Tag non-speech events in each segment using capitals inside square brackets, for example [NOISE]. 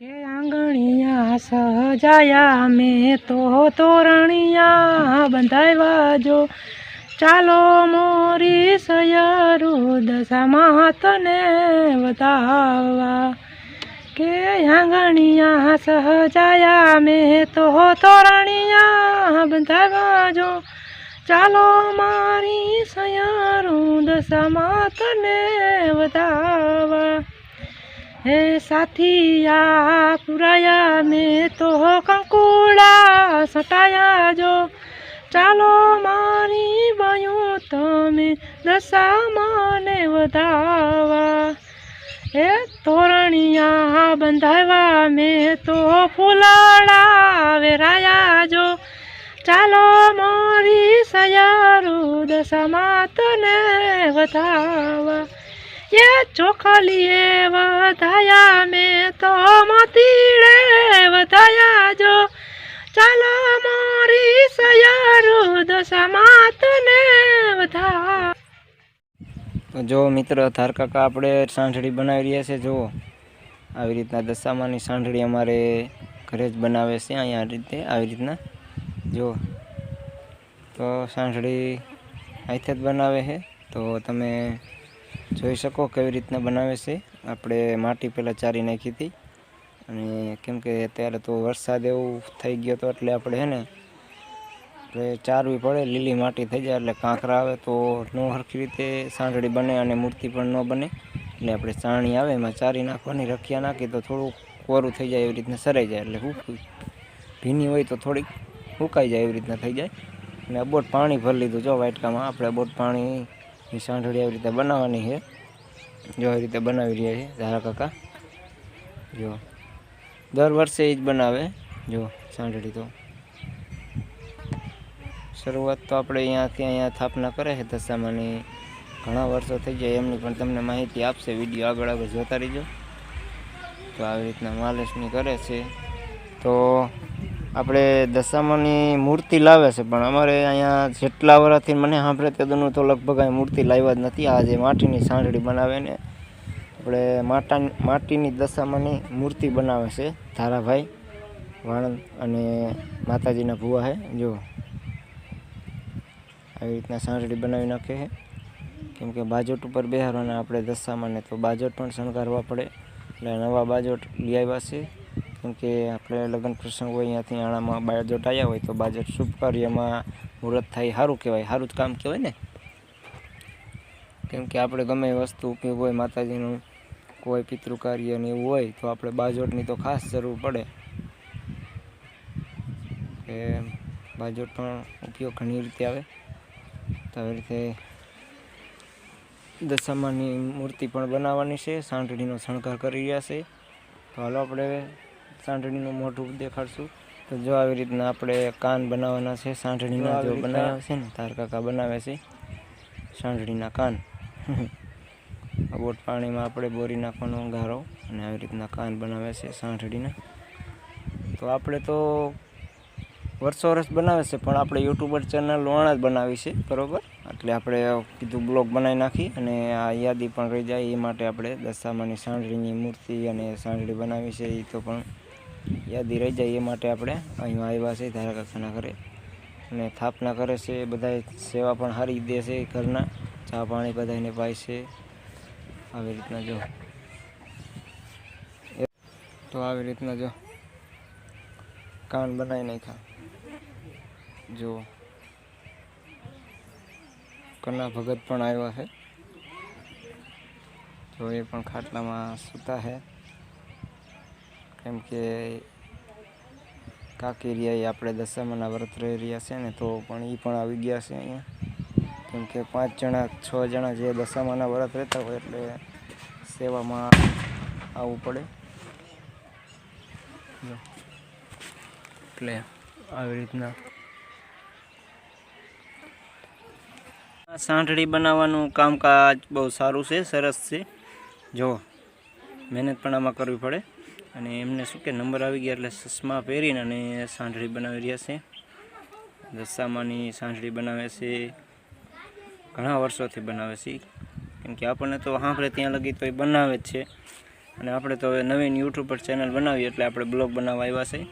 કે આંગણિયા સજાયા, મેં તો તોરણિયા બંધાવ્યા જો. ચાલો મોરી સયારું દશામાં તને બતાવવા કે આંગણિયા સહજાયા મેં તો તોરણિયા બંધાવ્યા જો. ચાલો મારી સયારું દશામાં તને વધાવવા હે સાથિયા પુરાયા મેં તો કંકુડા સટાયા જો. ચાલો મારી બયું તમે દશા ને વધાવા. હે તોરણિયા બંધાવ્યા, મેં તો ફૂલાડા વેરાયા જો. ચાલો મારી સયારું દશા માતને વધાવા. એ ચોખલીએ વધાયા મેં તો મોતીડે વધાયા જો ચાલો મારી સયારું દશામાં તને વધા તો જો મિત્ર, ધાર કાકા, આપણે સાંઠળી બનાવી રહ્યા છે, જુઓ. આવી રીતના દશામાની સાંઠળી અમારે ઘરે જ બનાવે છે, અહીંયા રીતે, આવી રીતના. જુઓ તો સાંઠળી અહીંથી જ બનાવે છે. તો તમે જોઈ શકો કેવી રીતના બનાવે છે. આપણે માટી પહેલાં ચારી નાખી હતી. અને કેમ કે અત્યારે તો વરસાદ એવું થઈ ગયો તો એટલે આપણે હે ને, આપણે ચારવી પડે, લીલી માટી થઈ જાય એટલે કાંકરા આવે તો ન સરખી રીતે સાંઠળી બને અને મૂર્તિ પણ ન બને. એટલે આપણે ચાણી આવે, એમાં ચારી નાખવાની, રખિયા નાખી તો થોડું કોરું થઈ જાય એવી રીતના સરાઈ જાય એટલે હું ભીની હોય તો થોડીક સુકાઈ જાય એવી રીતના થઈ જાય. અને અબોટ પાણી ભરી લીધું જો વાટકામાં. આપણે અબોટ પાણી ની સાંઠળી આવી રીતે બનાવવાની છે. જો આવી રીતે બનાવી રહ્યા છે, ધારા કાકા. જો. દર વર્ષે એ જ બનાવે. જો સાંઠળી તો. શરૂઆત તો આપણે અહીંયાથી અહીંયા સ્થાપના કરે છે દશામાની. ઘણા વર્ષો થઈ જાય એમની પણ તમને માહિતી આપશે. વીડિયો આગળ આગળ જોતા રહીજો. તો આવી રીતના માલિશની કરે છે. તો આપણે દશામાની મૂર્તિ લાવે છે, પણ અમારે અહીંયા જેટલા વર્ષથી મને સાંભળે તેદનું તો લગભગ અહીં મૂર્તિ લાવ્યા જ નથી. આ જે માટીની સાંઠળી બનાવે ને, આપણે માટા માટીની દશામાની મૂર્તિ બનાવે છે ધારાભાઈ વાણંદ અને માતાજીના ભુવા છે જો આવી રીતના સાંઠળી બનાવી નાખે છે કેમ કે બાજોટ ઉપર બેહારવાના આપણે દશામાને તો બાજોટ પણ શણગારવા પડે. એટલે નવા બાજોટ લઈ આવ્યા છે. કેમ કે આપણે લગ્ન પ્રસંગ હોય, અહીંયાથી આણામાં બાજોટ આવ્યા હોય, તો બાજોટ શુભ કાર્યમાં મુહૂર્ત થાય સારું કહેવાય સારું જ કામ કહેવાય ને. કેમકે આપણે ગમે વસ્તુ ઉપયોગ હોય, માતાજીનું કોઈ પિતૃ કાર્ય ને એવું હોય, તો આપણે બાજોટની તો ખાસ જરૂર પડે. કે બાજોટ પણ ઉપયોગ ઘણી રીતે આવે. તો આવી રીતે દશામાની મૂર્તિ પણ બનાવવાની છે સાંઠળીનો શણગાર કરી રહ્યા છે. તો હાલો આપણે સાંઠળીનું મોઢું દેખાડશું. તો જો આવી રીતના આપણે કાન બનાવવાના છે સાંઠળીના જો બનાવ્યા છે ને તાર કાકા બનાવે છે સાંઠળીના કાન. [LAUGHS] બોટ પાણીમાં આપણે બોરી નાખવાનો ગારો અને આવી રીતના કાન બનાવે છે સાંઠળીના તો આપણે તો વર્ષો વર્ષ બનાવે છે પણ આપણે યુટ્યુબર ચેનલ વણા જ બનાવી છે બરોબર? એટલે આપણે કીધું બ્લોગ બનાવી નાખી અને આ યાદી પણ રહી જાય એ માટે આપણે દશામાની સાંજળીની મૂર્તિ અને સાંજળી બનાવી છે એ તો પણ યાદી રહી જાય એ માટે આપણે અહીં આવ્યા છે ધારા કાકાના ઘરે. અને સ્થાપના કરે છે બધા સેવા પણ સારી દે છે ઘરના. ચા પાણી બધાને પાય છે. આવી રીતના જો. તો આવી રીતના જો. કાન બનાવી નાખ્યા. જો. કના ભગત પણ આવ્યા છે. જો એ પણ ખાટલામાં સૂતા છે. કેમ કે કાકેરિયા એ આપણે દશામાના વ્રત રહી રહ્યા છે ને, તો પણ એ પણ આવી ગયા છે અહીંયા. કેમ કે પાંચ જણા, છ જણા જે દશામાના વ્રત રહેતા હોય એટલે સેવામાં આવવું પડે. એટલે આવી રીતના. સાંઠળી બનાવવાનું કામકાજ બહુ સારું છે, સરસ છે. જો, મહેનત પણ આમાં કરવી પડે. અને એમને શું કે નંબર આવી ગયા એટલે ચશ્મા પહેરીને અને સાંઠળી બનાવી રહ્યા છે. દશામાની સાંઠળી બનાવે છે. ઘણા વર્ષોથી બનાવે છે. કેમ કે આપણને તો સાંભળે ત્યાં લગી તો એ બનાવે જ છે. અને આપણે તો હવે નવીન યુટ્યુબ પર ચેનલ બનાવી એટલે આપણે બ્લોગ બનાવવા આવ્યા છે.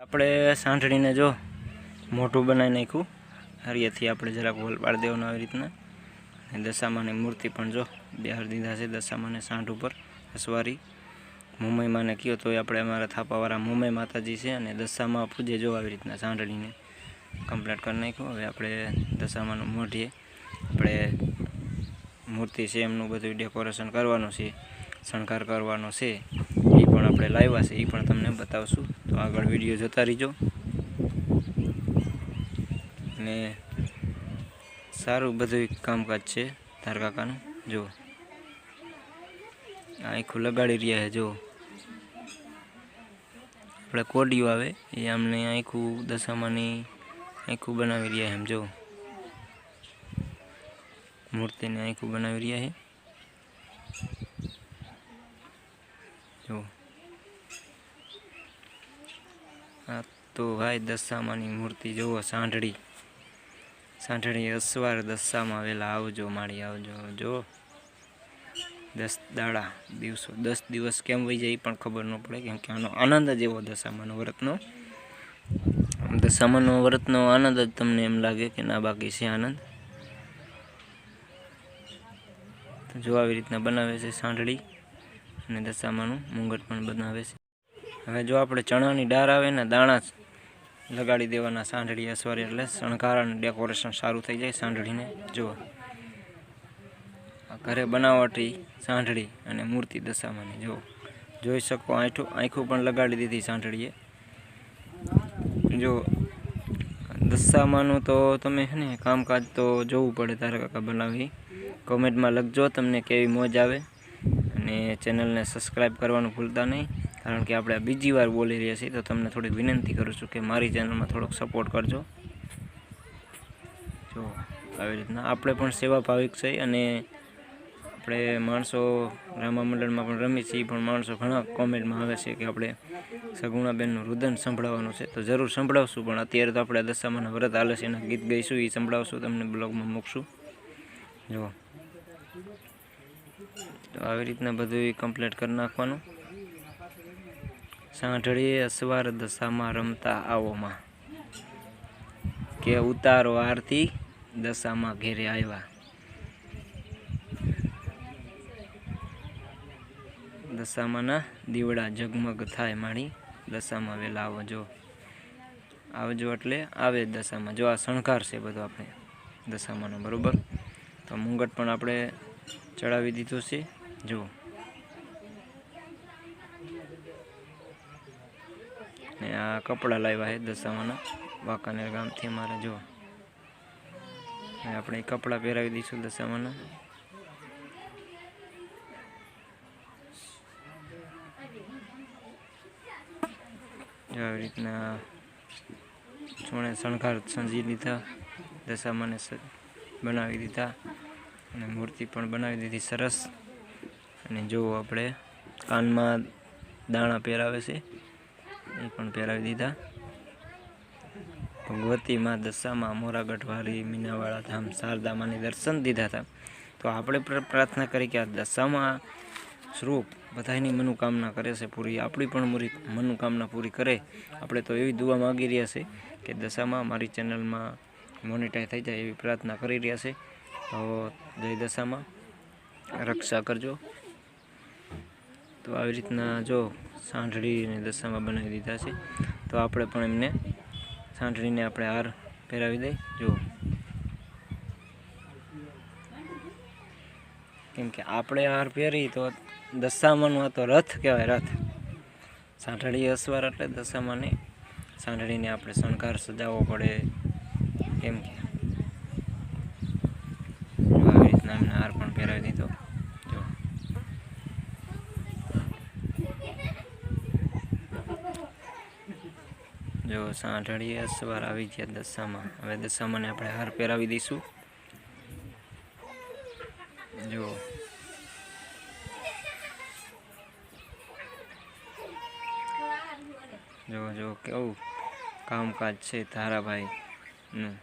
આપણે સાંજળીને જો મોટું બનાવી નાખ્યું. હરિયાથી આપણે જરાક હોલ પાડી દેવાનું આવી રીતના. અને દશામાની મૂર્તિ પણ જો બિહાર દીધા છે દશામાને સાંઠ ઉપર. અસવારી મુંબઈમાં ને કયો તો આપણે અમારા થાપાવાળા મુંબઈ માતાજી છે અને દશામાં પૂજે જો આવી રીતના સાંઠળીને કમ્પ્લીટ કરી નાખ્યું. હવે આપણે દશામાનું મોઢીએ. આપણે મૂર્તિ છે એમનું બધું ડેકોરેશન કરવાનું છે, શણગાર કરવાનો છે. એ પણ આપણે લાવ્યા છે. એ પણ તમને બતાવશું. તો આગળ વીડિયો જોતા રહીજો. ને સારું બધું કામકાજ છે તાર કાકાનું જો આખું લગાડી રહ્યા છે, જો. આપણે કોડિયું આવે, એ અમને આખું દશામાની આખું બનાવી રહ્યા છે, એમ, જો. મૂર્તિને આખું બનાવી રહ્યા છે. જો. આ તો ભાઈ દશામાની મૂર્તિ, જુઓ સાંઠળી સાંઠળી અસવાર દશામાં આવેલા, આવજો માળી, આવજો, જો. દસ દાડા દિવસો, દસ દિવસ કેમ વહી જાય પણ ખબર ન પડે, કેમ કે આનો આનંદ જ એવો દશામાનો વ્રતનો. દશામાનો વ્રતનો આનંદ જ તમને એમ લાગે કે ના, બાકી છે આનંદ. જો આવી રીતના બનાવે છે સાંઢળી અને દશામાનું, મુંગટ પણ બનાવે છે. હવે જો આપણે ચણાની ડાર આવે ને, દાણા લગાડી દેવાના સાંઢળી, અસવારી એટલે શણગાર અને ડેકોરેશન સારું થઈ જાય સાંઢળીને. જો આ ઘરે બનાવટી, સાંઢળી અને મૂર્તિ દશામાની. જો જોઈ શકો, આંઠું, આંખું પણ લગાડી દીધી સાંઢળીએ. જો દશામાનું તો તમે હે ને કામકાજ તો જોવું પડે તારા કાકા બનાવી. કોમેન્ટમાં લખજો તમને કેવી મોજ આવે. અને ચેનલને સબસ્ક્રાઈબ કરવાનું ભૂલતા નહીં, કારણ કે આપણે બીજી વાર બોલી રહ્યા છીએ, તો તમને થોડીક વિનંતી કરું છું કે મારી ચેનલમાં થોડોક સપોર્ટ કરજો. જો, આવી રીતના. આપણે પણ સેવા ભાવિક છે અને આપણે માણસો રામા મંડળમાં પણ રમીએ છીએ, પણ માણસો ઘણા કોમેન્ટમાં આવે છે કે આપણે સગુણાબેનનું રુદન સંભળાવવાનું છે. તો જરૂર સંભળાવશું, પણ અત્યારે તો આપણે દશામાના વ્રત હાલે છે, એના ગીત ગાઈશું એ સંભળાવશું, તમને બ્લોગમાં મૂકશું. જો તો આવી રીતના બધું કમ્પ્લીટ કરી નાખવાનું. સાંઢળીએ અસવાર દશામાં રમતા આવોમાં. કે ઉતારો આરતી દશામાં ઘેરે આવ્યા. દશામાંના દીવડા ઝગમગ થાય માણી દશામાં વહેલા આવજો આવજો એટલે આવે જ દશામાં. જો આ શણગાર છે બધો આપણે દશામાંનો બરોબર? તો મુંગટ પણ આપણે ચડાવી દીધું છે. જો. ને આ કપડાં લાવ્યા છે દશામાંના વાંકાનેર ગામથી અમારા, જો. આપણે કપડાં પહેરાવી દઈશું દશામાના આવી રીતના છોણે શણગાર સંજી લીધા, દશામાને બનાવી દીધા અને મૂર્તિ પણ બનાવી દીધી સરસ. અને જો આપણે કાનમાં દાણા પહેરાવે છે, એ પણ પહેરાવી દીધા. ભગવતીમાં દશામાં મોરાગઢવાળી મીનાવાળા ધામ શારદામાને દર્શન દીધા હતા. તો આપણે પ્ર- પ્રાર્થના કરી કે આ દશામાં સ્વરૂપ બધાની મનોકામના કરે છે પૂરી. આપણી પણ મુરી મનોકામના પૂરી કરે. આપણે તો એવી દુઆ માગી રહ્યા છે કે દશામાં મારી ચેનલમાં મોનિટાઈઝ થઈ જાય એવી પ્રાર્થના કરી રહ્યા છે. તો જય દશામાં. રક્ષા કરજો. તો આવી રીતના જો સાંઠળીને દશામાં બનાવી દીધા છે, તો આપણે પણ એમને સાંઠળીને આપણે હાર પહેરાવી દઈ જો. કેમ કે આપણે હાર પહેરી તો દશામાનું આ તો રથ કહેવાય, રથ. સાંઠળી અસવાર એટલે દશામાને સાંઠળીને આપણે શણગાર સજાવવો પડે કેમ કે. આવી રીતના એમને હાર પણ પહેરાવી દીધો. જો. જો સાંઢળીએ અસવાર આવી ગયા દશામાં. હવે દશામાને આપણે હાર પહેરાવી દઈશું. જો. જો જો કેવું કામકાજ છે ધારાભાઈ નું.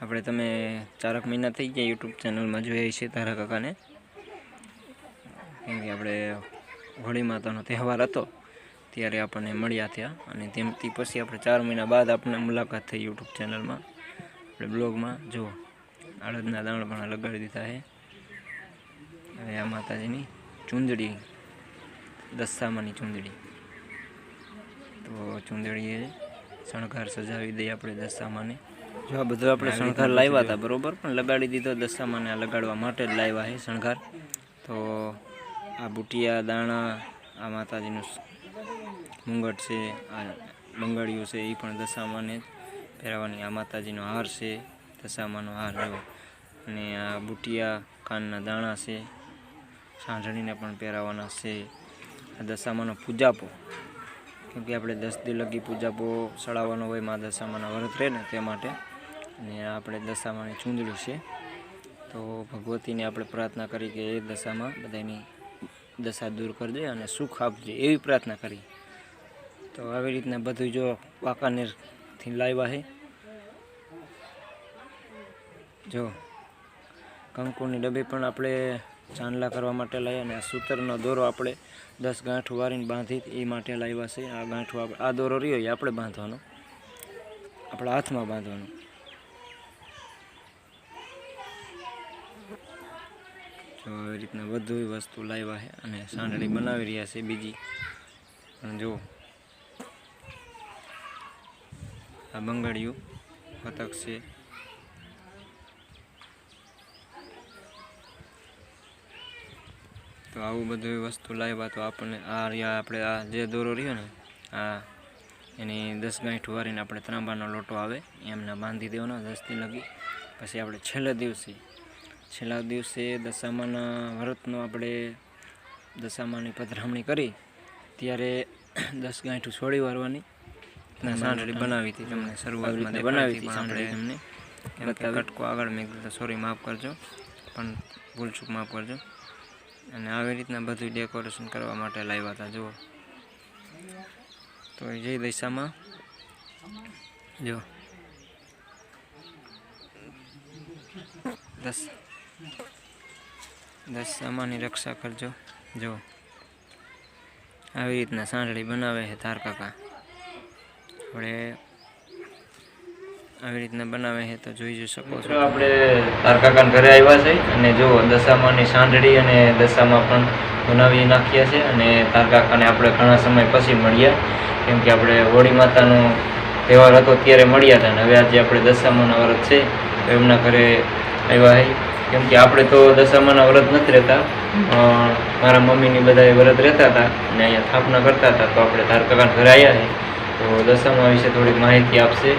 આપણે તમે ચારક મહિના થઈ ગયા યુટ્યુબ ચેનલમાં જોઈએ છીએ તારા કાકાને. કેમ કે આપણે હોળી માતાનો તહેવાર હતો, ત્યારે આપણને મળ્યા થયા અને તેમથી પછી આપણે ચાર મહિના બાદ આપણને મુલાકાત થઈ યુટ્યુબ ચેનલમાં. આપણે બ્લોગમાં, જો અડદના દાણા પણ લગાડી દીધા છે. હવે આ માતાજીની ચૂંદડી દસામાની ચૂંદડી. તો ચૂંદડીએ શણગાર સજાવી દઈએ આપણે દશામાને જો આ બધું આપણે શણગાર લાવ્યા હતા બરાબર? પણ લગાડી દીધો દસામાને આ લગાડવા માટે જ લાવ્યા છે શણગાર. તો આ બુટિયા દાણા આ માતાજીનું મુંગટ છે આ બંગાળીઓ છે એ પણ દશામાને જ પહેરાવાની. આ માતાજીનો હાર છે દશામાનો હાર રહ્યો. અને આ બુટિયા કાનના દાણા છે સાંજણીને પણ પહેરાવાના છે. દશામાનો પૂજાપો. કેમ કે આપણે દસ દી લગી પૂજાપો ચડાવવાનો હોય, મા દશામાના વ્રત રહે ને તે માટે. અને આપણે દશામાની ચૂંદડી છે. તો ભગવતીને આપણે પ્રાર્થના કરી કે એ દશામાં બધાની દશા દૂર કરજે અને સુખ આપજે એવી પ્રાર્થના કરી. તો આવી રીતના બધું જો વાંકાનેરથી લાવ્યા છે. જો કંકુની ડબ્બી પણ આપણે ચાંદલા કરવા માટે લાવ્યા અને આ સૂતરનો દોરો આપણે દસ ગાંઠ વારીને બાંધી એ માટે લાવ્યા છે. આ ગાંઠો આપણે આ દોરો રહ્યો, એ આપણે બાંધવાનો. આપણા હાથમાં બાંધવાનો. જો આવી રીતના બધું વસ્તુ લાવ્યા છે અને સાંડળી બનાવી રહ્યા છે બીજી. પણ જો આ બંગાળિયું પતક છે. તો આવું બધું વસ્તુ લાવ્યા તો આપણને આ રહ્યા આપણે આ જે દોરો રહ્યો ને આ એની દસ ગાંઠ વારીને આપણે ત્રાંબાનો લોટો આવે એમને બાંધી દેવાનો દસથી લગી. પછી આપણે છેલ્લા દિવસે છેલ્લા દિવસે દશામાના વ્રતનો આપણે દશામાની પધરામણી કરી ત્યારે દસ ગાંઠું છોડી વારવાની સાંઠળી સાંડળી બનાવી હતી તમને શરૂઆતમાં બનાવી હતી. સાંડળી તમને. કેમ કે કટકો આગળ મેં સોરી માફ કરજો પણ ભૂલચૂક માફ કરજો. અને આવી રીતના બધું ડેકોરેશન કરવા માટે લાવ્યા હતા, જુઓ. તો જે દિશામાં જો દસ. દસ સામાની રક્ષા કરજો જો આવી રીતના સાંડળી બનાવે છે તારકાકા આપણે આવી રીતના બનાવે છે, તો જોઈ શકો છો. આપણે તારકાકાન ઘરે આવ્યા છે અને જો દશામાની સાંડળી અને દશામાં પણ બનાવી નાખ્યા છે અને તારકાકાને આપણે ઘણા સમય પછી મળ્યા, કેમ કે આપણે હોળી માતાનો તહેવાર હતો ત્યારે મળ્યા હતા અને હવે આજે આપણે દશામાના વ્રત છે એમના ઘરે આવ્યા છે. કેમ કે આપણે તો દશામાના વ્રત નથી રહેતા મારા મમ્મીની બધા વ્રત રહેતા હતા અને અહીંયા સ્થાપના કરતા હતા, તો આપણે તારકાકાન ઘરે આવ્યા છે. તો દશામા વિશે થોડીક માહિતી આપશે.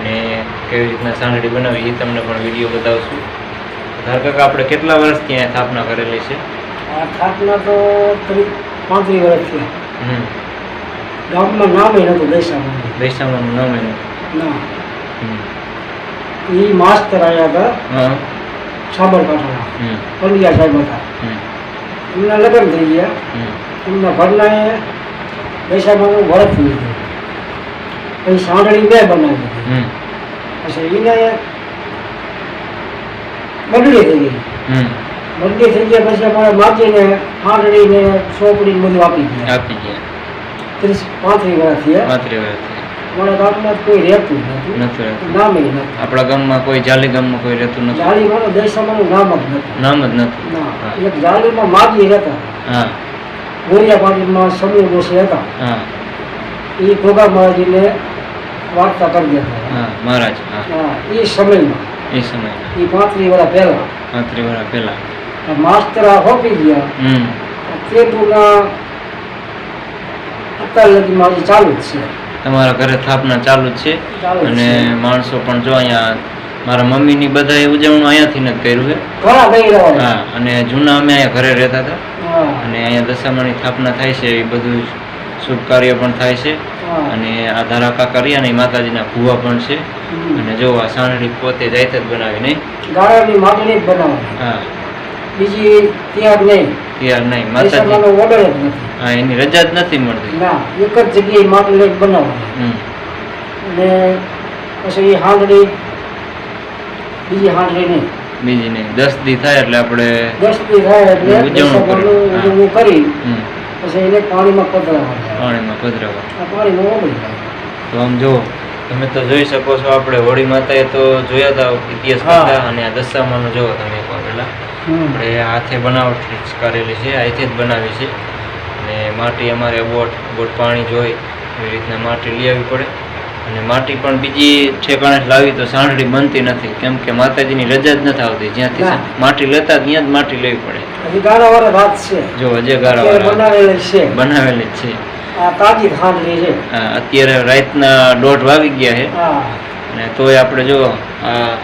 અને કેવી રીતના સાંગડી બનાવી એ તમને પણ વીડિયો બતાવશું. ધારકાકા આપણે કેટલા વર્ષથી અહીંયા સ્થાપના કરેલી છે? આ સ્થાપના તો પાંત્રીસ વર્ષ છે ગામમાં નામ એ નહોતું દશામાં દશામાનું નામ એનું? ના. એ માસ્તર આવ્યા હતા સાબરકાંઠાના. હમ. પંડ્યા સાહેબ હતા. એમના લગ્ન થઈ ગયા. હમ. એમના ઘરના દશામાનું વ્રત લીધું પછી સાંડળી બે બનાવી પછી એને બદલી થઈ ગઈ. બદલી થઈ ગયા પછી અમારે સાંડળીને ચોપડી ને બધું આપી ગયા આપી ગયા ત્રીસ પાંત્રીસ વર્ષ થયા. પાંત્રીસ વર્ષ અમારા ગામમાં કોઈ રહેતું નથી. નથી રહેતું. નામ એ નથી. આપણા ગામમાં કોઈ જાલી ગામમાં કોઈ રહેતું નથી. જાળીમાં દશામાનું નામ જ નથી. નામ જ નથી. ના એક જાળીમાં માજી રહેતા. હા. ગોરિયા પાટીમાં સમૂહ દોષી હતા. હા. એ ઘોઘા મહારાજીને વાર્તા કરી દેતા હા મહારાજ હા. એ સમયમાં. એ સમય એ પાંત્રીસ વર્ષ પહેલા. પાંત્રીસ વર્ષ પહેલા માસ્તર હોપી ગયા. હમ. પૂરા અત્યાર લગી મારી ચાલુ જ છે. તમારા ઘરે સ્થાપના ચાલુ જ છે? અને માણસો પણ જો અહીંયા મારા મમ્મીની બધાએ ઉજવણું અહીંયાથી જ કર્યું છે હા અને જૂના અમે અહીંયા ઘરે રહેતા હતા. અને અહીંયા દશામાની સ્થાપના થાય છે એ બધું શુભ કાર્ય પણ થાય છે. અને આ ધારાકા કરી અને ને એ માતાજીના ભૂવા પણ છે. અને જો આ સાંડળી પોતે જાતે જ બનાવી નહીં ગાળાની માટીની જ બનાવવાની. હા. બીજી ત્યાં નહીં. તૈયાર નહીં. માતાજી ઓર્ડર જ નથી. હા એની રજા જ નથી મળતી. ના એક જ જગ્યાએ માટી લઈ બનાવવાનું. અને પછી એ હાંડળી બીજી હાંડળી નહીં. બીજી નહીં. દસ દી થાય એટલે આપણે દસ દી થાય એટલે ઉજવણું કરી. પછી એને પાણીમાં પધરાવવાના. પાણીમાં પધરાવા આ પાણીમાં ઓગળી જાય. તો આમ જો તમે તો જોઈ શકો છો આપણે હોળી માતાએ તો જોયા હતા ઇતિહાસ હતા કરતા અને આ દશામાનું જોવો તમે એકવાર પહેલા. આપણે હાથે બનાવટ કરેલી છે હાથે જ બનાવી છે. અને માટી અમારે બોટ બોટ પાણી જોઈ એવી રીતના માટી લઈ આવવી પડે. અને માટી પણ બીજી ઠેકાણે લાવી તો સાંઢળી બનતી નથી. કેમ કે માતાજીની રજા જ નથી આવતી. જ્યાંથી માટી લેતા ત્યાં જ માટી લેવી પડે. હજી છે. જો અત્યારે ગાળા બનાવેલી છે. બનાવેલી છે. તાજી છે. અત્યારે રાતના દોઢ વાવી ગયા છે. અને તોય આપણે જો આ